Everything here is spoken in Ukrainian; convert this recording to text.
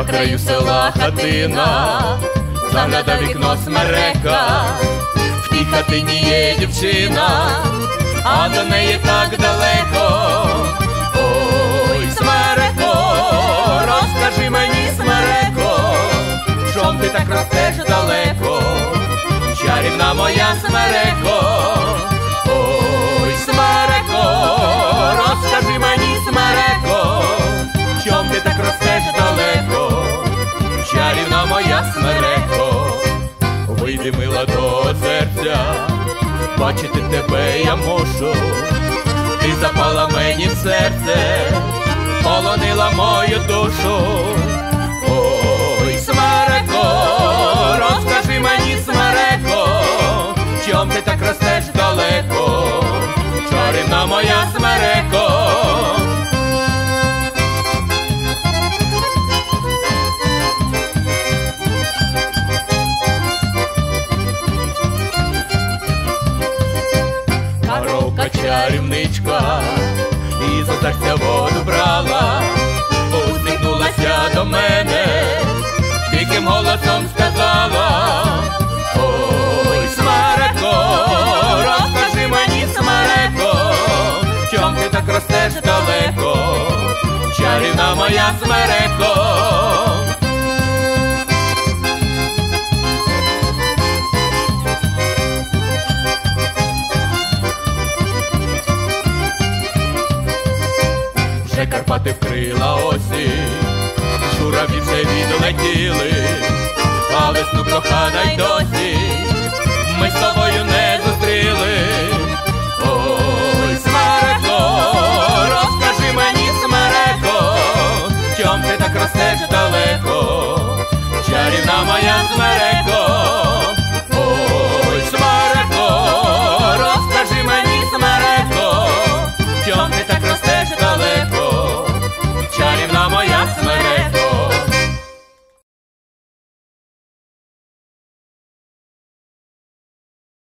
на краю села хатина, загляда вікно смерека, в тій хатині є дівчина, а до неї так далеко. Ой, смереко, розкажи мені, смереко, чом ти так ростеш далеко, чарівна моя смереко. Вийди мила до серця, бачити тебе я можу, ти запала мені в серце, полонила мою Коровка чарівничка, і за серця воду брала, усміхнулася до мене, диким голосом сказала, ой, смереко, розкажи мені, смереко, чом ти так ростеш далеко, чарівна моя смереко. Вже Карпати вкрила осінь, жураві вже відлетіли, а весну кохана й досі, ми з тобою не зустріли. Ой, смереко, розкажи мені, смереко, чом ти так ростеш далеко, чарівна моя смереко.